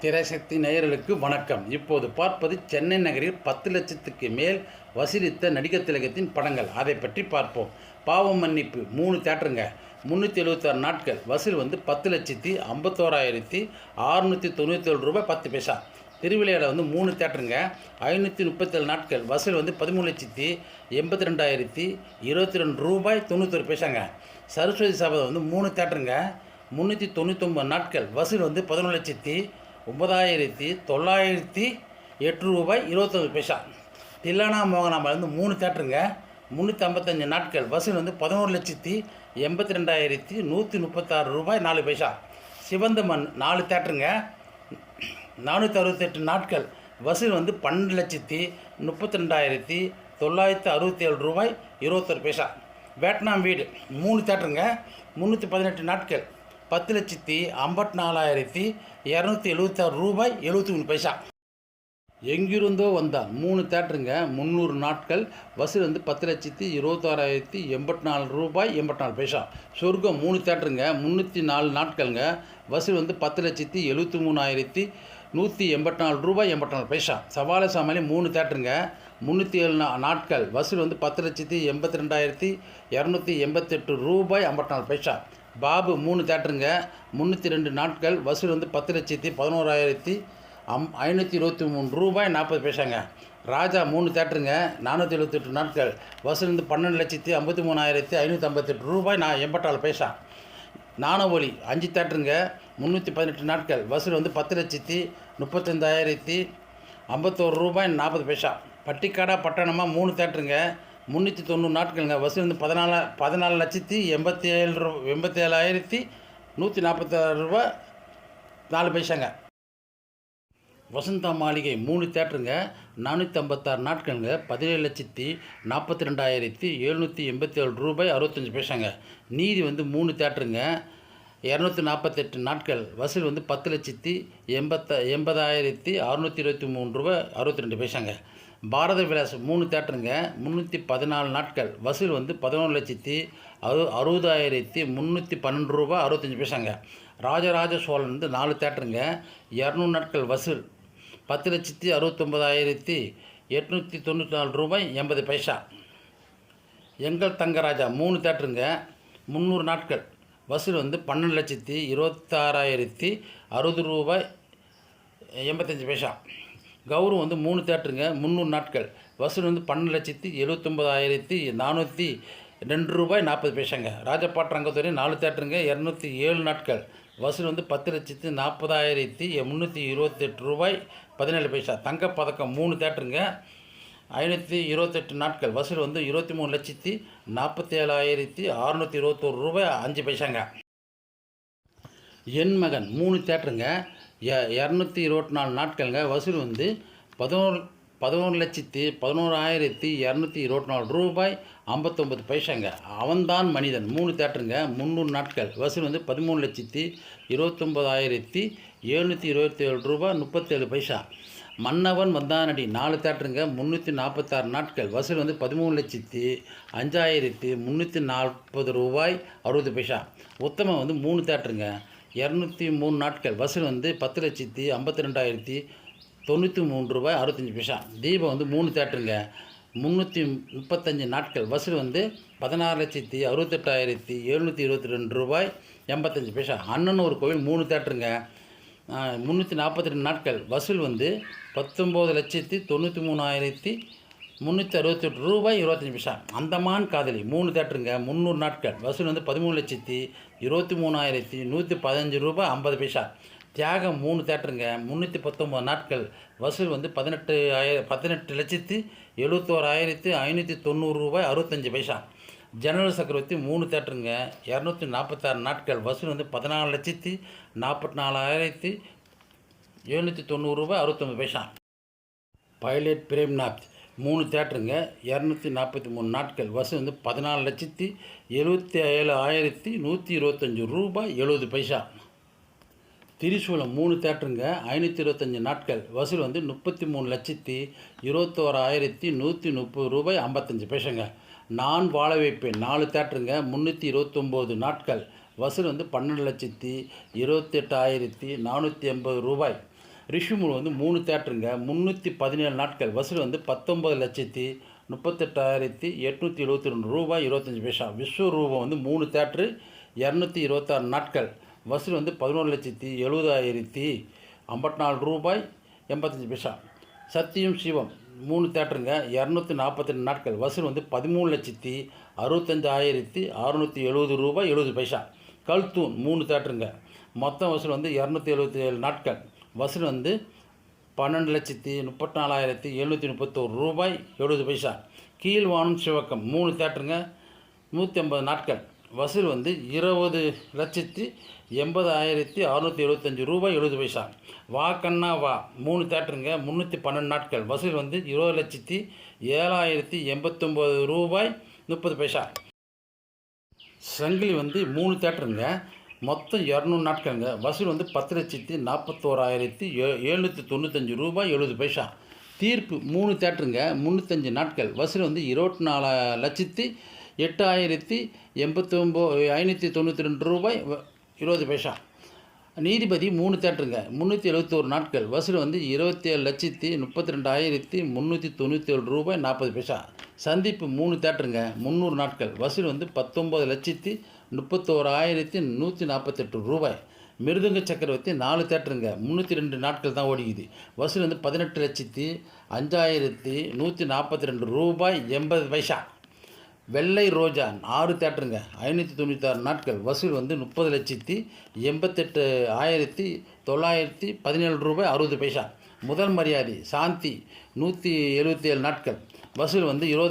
திரைசக்தி நேயர்களுக்கு வணக்கம். இப்போது பார்ப்பது சென்னை நகரில் பத்து லட்சத்துக்கு மேல் வசூலித்த நடிகர் திலகத்தின் படங்கள். அதை பற்றி பார்ப்போம். பாவம் மன்னிப்பு. மூணு தேட்டருங்க. முந்நூற்றி எழுபத்தாறு நாட்கள். வசூல் வந்து பத்து லட்சத்தி ஐம்பத்தோராயிரத்தி அறுநூற்றி தொண்ணூற்றேழு ரூபாய் பத்து பைசா. திருவிளையாட வந்து மூணு தேட்டருங்க. ஐநூற்றி முப்பத்தேழு நாட்கள். வசூல் வந்து பதிமூணு லட்சத்தி எண்பத்தி ரெண்டாயிரத்தி இருபத்தி ரெண்டு ரூபாய் தொண்ணூத்தொரு பைசாங்க. சரஸ்வதி சபதம் வந்து மூணு தேட்டருங்க. முந்நூற்றி தொண்ணூற்றொம்பது நாட்கள். வசூல் வந்து பதினொன்று லட்சத்தி ஒன்பதாயிரத்தி தொள்ளாயிரத்தி எட்டு ரூபாய் இருபத்தொரு பைசா. தில்லானா மோகனாமல் மூணு தேட்டருங்க. முந்நூற்றி ஐம்பத்தஞ்சு நாட்கள். வசூல் வந்து பதினோரு லட்சத்தி எண்பத்தி ரெண்டாயிரத்தி நூற்றி முப்பத்தாறு ரூபாய் நாலு பைசா. சிவந்த மண் நாலு தேட்டருங்க. நானூற்றி அறுபத்தெட்டு நாட்கள். வசூல் வந்து பன்னெண்டு லட்சத்தி முப்பத்தி ரெண்டாயிரத்தி தொள்ளாயிரத்தி அறுபத்தி ஏழு ரூபாய் இருபத்தொரு பைசா. வேட்நாம் வீடு மூணு தேட்டருங்க. முந்நூற்றி பதினெட்டு நாட்கள். பத்து லட்சத்தி ஐம்பத்தி நாலாயிரத்தி இரநூத்தி எழுபத்தாறு ரூபாய் எழுபத்தி மூணு பைசா. எங்கிருந்தோ வந்தால் மூணு தேட்டருங்க. முந்நூறு நாட்கள். வசூல் வந்து பத்து லட்சத்தி இருபத்தாறாயிரத்தி எண்பத்தி நாலு ரூபாய் எண்பத்தி நாலு பைசா. சொர்க்கம் மூணு தேட்டருங்க. முந்நூற்றி நாலு நாட்களுங்க. வசூல் வந்து பத்து லட்சத்தி எழுபத்தி மூணாயிரத்தி நூற்றி எண்பத்தி நாலு ரூபாய் எண்பத்தி நாலு பைசா. சவால சாமாலி மூணு தேட்டருங்க. முந்நூற்றி ஏழு நா நாட்கள். வசூல் வந்து பத்து லட்சத்தி எண்பத்தி ரெண்டாயிரத்தி இரநூத்தி எண்பத்தெட்டு ரூபாய் ஐம்பத்தி நாலு பைசா. பாபு மூணு தேட்டருங்க. முந்நூற்றி ரெண்டு நாட்கள். வசூல் வந்து பத்து லட்சத்தி பதினோராயிரத்தி அம் ஐநூற்றி இருபத்தி மூணு ரூபாய் நாற்பது பைசாங்க. ராஜா மூணு தேட்டருங்க. நானூற்றி எழுபத்தெட்டு நாட்கள். வசூல் வந்து பன்னெண்டு லட்சத்தி ஐம்பத்தி மூணாயிரத்தி ஐநூற்றி ஐம்பத்தெட்டு ரூபாய் நான் எண்பத்தாலு பைசா. நாணவொலி அஞ்சு தேட்டருங்க. முந்நூற்றி பதினெட்டு நாட்கள். வசூல் வந்து பத்து லட்சத்தி முப்பத்தஞ்சாயிரத்தி ஐம்பத்தோரு ரூபாய் நாற்பது பைசா. பட்டிக்காடா பட்டணமாக மூணு தேட்டருங்க. முந்நூற்றி தொண்ணூறு நாட்களுங்க வசூல் வந்து பதினாலு பதினாலு லட்சத்தி எண்பத்தி ஏழு ரூ எண்பத்தி ஏழாயிரத்தி நூற்றி நாற்பத்தாறு ரூபா நாலு பைசாங்க. வசந்தா மாளிகை மூணு தேட்டருங்க நானூற்றி ஐம்பத்தாறு நாட்களுங்க பதினேழு லட்சத்தி நாற்பத்தி ரெண்டாயிரத்தி எழுநூற்றி எண்பத்தி ஏழு ரூபாய் அறுபத்தஞ்சி பைசாங்க. நீதி வந்து மூணு தேட்டருங்க இரநூத்தி நாற்பத்தெட்டு நாட்கள் வசூல் வந்து பத்து லட்சத்தி எண்பத்த எண்பதாயிரத்தி அறுநூற்றி இருபத்தி மூணு ரூபாய் அறுபத்தி ரெண்டு பைசாங்க. பாரத விலாஸ் மூணு தேட்டருங்க. முந்நூற்றி பதினாலு நாட்கள். வசூல் வந்து பதினொன்று லட்சத்தி அறு அறுபதாயிரத்தி முந்நூற்றி பன்னெண்டு ரூபா அறுபத்தஞ்சி பைசாங்க. ராஜராஜ சோழன் வந்து நாலு தேட்டருங்க. இரநூறு நாட்கள் வசூல். பத்து லட்சத்தி அறுபத்தொம்பதாயிரத்தி எட்நூற்றி தொண்ணூற்றி நாலு ரூபாய் எண்பது பைசா. எங்கள் தங்கராஜா மூணு தேட்டருங்க. முந்நூறு நாட்கள். வசூல் வந்து பன்னெண்டு லட்சத்தி இருபத்தாறாயிரத்தி அறுபது ரூபாய் எண்பத்தஞ்சு பைசா. கௌரவம் வந்து மூணு தேட்டருங்க. முந்நூறு நாட்கள். வசூல் வந்து பன்னெண்டு லட்சத்தி எழுபத்தொம்பதாயிரத்தி நானூற்றி ரெண்டு ரூபாய் நாற்பது பைசாங்க. ராஜபாட் ரங்கத்துறை நாலு தேட்டருங்க இரநூத்தி ஏழு நாட்கள். வசூல் வந்து பத்து லட்சத்தி நாற்பதாயிரத்தி முந்நூற்றி இருபத்தெட்டு ரூபாய் பதினேழு பைசா. தங்கப்பதக்கம் மூணு தேட்டருங்க ஐநூற்றி இருபத்தெட்டு நாட்கள். வசூல் வந்து இருபத்தி மூணு லட்சத்தி நாற்பத்தி ஏழாயிரத்தி அறுநூற்றி இருபத்தோரு ரூபாய் அஞ்சு பைசாங்க. என் மகன் மூணு தேட்டருங்க. இரநூத்தி இருபத்தி நாலு நாட்களுங்க. வசூல் வந்து பதினோரு பதினோரு லட்சத்தி பதினோராயிரத்தி இரநூத்தி இருபத்தி நாலு ரூபாய் ஐம்பத்தொம்பது பைசாங்க. அவன்தான் மனிதன். மூணு தேட்டருங்க. முந்நூறு நாட்கள். வசூல் வந்து பதிமூணு லட்சத்தி இருபத்தொம்பதாயிரத்தி எழுநூற்றி இருபத்தி ஏழு ரூபாய் முப்பத்தேழு பைசா. மன்னவன் வந்தானடி. நாலு தேட்டருங்க. முந்நூற்றி நாற்பத்தாறு நாட்கள். வசூல் வந்து பதிமூணு லட்சத்தி அஞ்சாயிரத்தி முந்நூற்றி நாற்பது ரூபாய் அறுபது பைசா. உத்தமம் வந்து மூணு தேட்டருங்க. இரநூத்தி மூணு நாட்கள். வசூல் வந்து பத்து லட்சத்தி ஐம்பத்தி ரெண்டாயிரத்தி தொண்ணூற்றி மூணு ரூபாய் அறுபத்தஞ்சி பைசா. தீபம் வந்து மூணு தேட்டருங்க. முந்நூற்றி முப்பத்தஞ்சு நாட்கள். வசூல் வந்து பதினாறு லட்சத்தி அறுபத்தெட்டாயிரத்தி எழுநூற்றி இருபத்தி ரெண்டு ரூபாய் எண்பத்தஞ்சு பைசா. அண்ணன் ஒரு கோவில் மூணு தேட்டருங்க. முந்நூற்றி நாற்பத்தி ரெண்டு நாட்கள். வசூல் வந்து பத்தொம்போது லட்சத்தி தொண்ணூற்றி மூணாயிரத்தி முந்நூற்றி அறுபத்தெட்டு ரூபாய் இருபத்தஞ்சி பைசா அந்தமான் காதலி மூணு தேட்டருங்க முந்நூறு நாட்கள். வசூல் வந்து பதிமூணு லட்சத்தி இருபத்தி மூணாயிரத்தி நூற்றி பதினஞ்சு ரூபாய் ஐம்பது பைசா. தியாகம் மூணு தேட்டருங்க முந்நூற்றி பத்தொம்போது நாட்கள். வசூல் வந்து பதினெட்டு ஆயிர பதினெட்டு லட்சத்தி எழுபத்தோராயிரத்து ஐநூற்றி தொண்ணூறு ரூபாய் அறுபத்தஞ்சி பைசா. ஜெனரல் சக்கரவர்த்தி மூணு தேட்டருங்க இரநூத்தி நாற்பத்தாறு நாட்கள். வசூல் வந்து பதினாலு லட்சத்தி நாற்பத்தி நாலாயிரத்தி எழுநூற்றி தொண்ணூறு ரூபாய் அறுபத்தொம்பது பைசா. பைலட் பிரேம்நாத் மூணு தேட்டருங்க. இரநூத்தி நாற்பத்தி மூணு நாட்கள். வசூல் வந்து பதினாலு லட்சத்தி எழுபத்தி ஏழு ஆயிரத்தி நூற்றி இருபத்தஞ்சி ரூபாய் எழுபது பைசா. திரிசூலம் மூணு தேட்டருங்க. ஐநூற்றி இருபத்தஞ்சி நாட்கள். வசூல் வந்து முப்பத்தி மூணு லட்சத்தி இருபத்தோராயிரத்தி நூற்றி முப்பது ரூபாய் ஐம்பத்தஞ்சு பைசாங்க. நான் வாழ வைப்பேன். நாலு தேட்டருங்க. முந்நூற்றி இருபத்தொம்போது நாட்கள். வசூல் வந்து பன்னெண்டு லட்சத்தி இருபத்தெட்டாயிரத்தி நானூற்றி எண்பது ரூபாய். ரிஷிமூல் வந்து மூணு தேட்டருங்க. முந்நூற்றி பதினேழு நாட்கள். வசூல் வந்து பத்தொம்பது லட்சத்தி முப்பத்தெட்டாயிரத்தி எட்நூற்றி எழுபத்தி ரெண்டு ரூபாய் இருபத்தஞ்சி பைசா. விஸ்வரூபம் வந்து மூணு தேட்ரு இரநூத்தி இருபத்தாறு நாட்கள். வசூல் வந்து பதினோரு லட்சத்தி எழுபதாயிரத்தி ஐம்பத்தி நாலு ரூபாய் எண்பத்தஞ்சு பைசா. சத்தியம் சிவம் மூணு தேட்டருங்க இரநூத்தி நாற்பத்தி ரெண்டு நாட்கள். வசூல் வந்து பதிமூணு லட்சத்தி அறுபத்தஞ்சாயிரத்தி அறுநூற்றி எழுபது ரூபாய் எழுபது பைசா. கல்தூன் மூணு தேட்டருங்க. மொத்தம் வசூல் வந்து இரநூத்தி எழுபத்தி ஏழு நாட்கள். வசூல் வந்து பன்னெண்டு லட்சத்தி முப்பத்தி நாலாயிரத்தி எழுநூற்றி முப்பத்தோரு ரூபாய் எழுபது பைசா. கீழ்வானம் சிவக்கம். மூணு தேட்டருங்க. நூற்றி ஐம்பது நாட்கள். வசூல் வந்து இருபது லட்சத்தி எண்பதாயிரத்தி அறுநூற்றி எழுபத்தஞ்சி ரூபாய் எழுபது பைசா. வா கண்ணா வா. மூணு தேட்டருங்க. முந்நூற்றி பன்னெண்டு நாட்கள். வசூல் வந்து இருபது லட்சத்தி ஏழாயிரத்தி எண்பத்தொம்போது ரூபாய் முப்பது பைசா. சங்கிலி வந்து மூணு தேட்டருங்க. மொத்தம் இரநூறு நாட்களுங்க. வசூல் வந்து பத்து லட்சத்தி நாற்பத்தோராயிரத்தி ஏ எழுநூற்றி தொண்ணூத்தஞ்சு ரூபாய் எழுபது பைசா. தீர்ப்பு மூணு தேட்டருங்க. முந்நூற்றஞ்சு நாட்கள். வசூல் வந்து இருபத்தி நாலு லட்சத்தி எட்டாயிரத்தி எண்பத்தொம்போ ஐநூற்றி தொண்ணூற்றி ரெண்டு ரூபாய் இருபது பைசா. நீதிபதி மூணு தேட்டருங்க. முந்நூற்றி எழுபத்தோரு நாட்கள். வசூல் வந்து இருபத்தேழு லட்சத்தி முப்பத்தி ரெண்டாயிரத்தி முந்நூற்றி தொண்ணூற்றி ஏழு ரூபாய் நாற்பது பைசா. சந்திப்பு மூணு தேட்டருங்க. முந்நூறு நாட்கள். வசூல் வந்து பத்தொம்பது லட்சத்தி முப்பத்தோராயிரத்தி நூற்றி நாற்பத்தெட்டு ரூபாய். மிருதங்க சக்கரவர்த்தி நாலு தேட்டருங்க. முந்நூற்றி ரெண்டு நாட்கள் தான் ஓடிக்குது. வசூல் வந்து பதினெட்டு லட்சத்தி அஞ்சாயிரத்தி நூற்றி நாற்பத்தி ரெண்டு ரூபாய் எண்பது பைசா. வெள்ளை ரோஜா ஆறு தேட்டருங்க. ஐநூற்றி தொண்ணூத்தாறு நாட்கள். வசூல் வந்து முப்பது லட்சத்தி எண்பத்தெட்டு ஆயிரத்தி தொள்ளாயிரத்தி பதினேழு ரூபாய் அறுபது பைசா. முதல் மரியாதை சாந்தி நூற்றி எழுபத்தி ஏழு நாட்கள். வசூல் வந்து இருபது